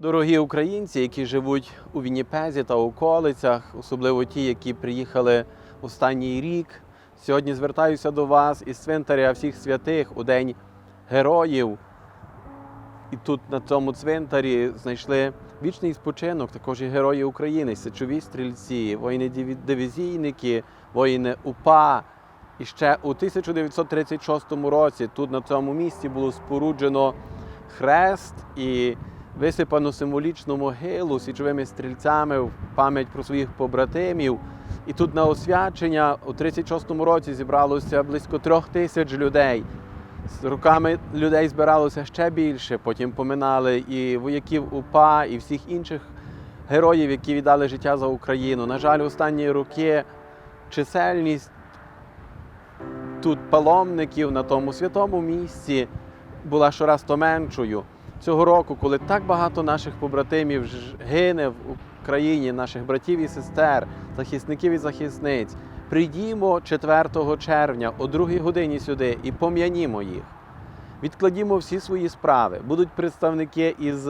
Дорогі українці, які живуть у Вінніпезі та околицях, особливо ті, які приїхали останній рік. Сьогодні звертаюся до вас із цвинтаря всіх святих у День Героїв. І тут на цьому цвинтарі знайшли вічний спочинок, також і герої України, сечові стрільці, воїни-дивізійники, воїни УПА. І ще у 1936 році тут на цьому місці було споруджено хрест і висипано символічну могилу січовими стрільцями в пам'ять про своїх побратимів. І тут на освячення у 36-му році зібралося близько трьох тисяч людей. З руками людей збиралося ще більше. Потім поминали і вояків УПА, і всіх інших героїв, які віддали життя за Україну. На жаль, останні роки чисельність тут паломників на тому святому місці була щораз то меншою. Цього року, коли так багато наших побратимів гине в Україні, наших братів і сестер, захисників і захисниць, прийдімо 4 червня о 2 годині сюди і пом'янімо їх. Відкладімо всі свої справи. Будуть представники із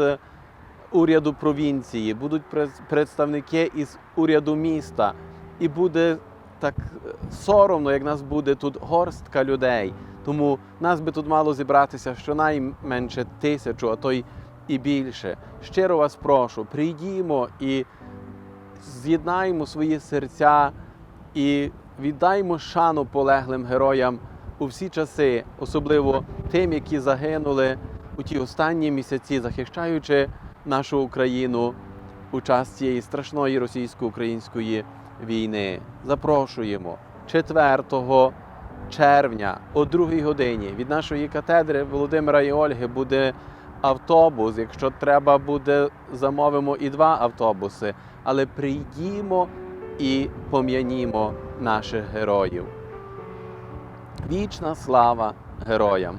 уряду провінції, будуть представники із уряду міста, і буде так е, соромно, як нас буде тут горстка людей. Тому нас би тут мало зібратися щонайменше тисячу, а то й і більше. Щиро вас прошу, прийдімо і з'єднаємо свої серця і віддаймо шану полеглим героям у всі часи, особливо тим, які загинули у ті останні місяці, захищаючи нашу Україну у час цієї страшної російсько-української війни. Запрошуємо 4 червня о 2 годині від нашої катедри Володимира і Ольги буде автобус. Якщо треба буде, замовимо і два автобуси. Але прийдімо і пом'янімо наших героїв. Вічна слава героям!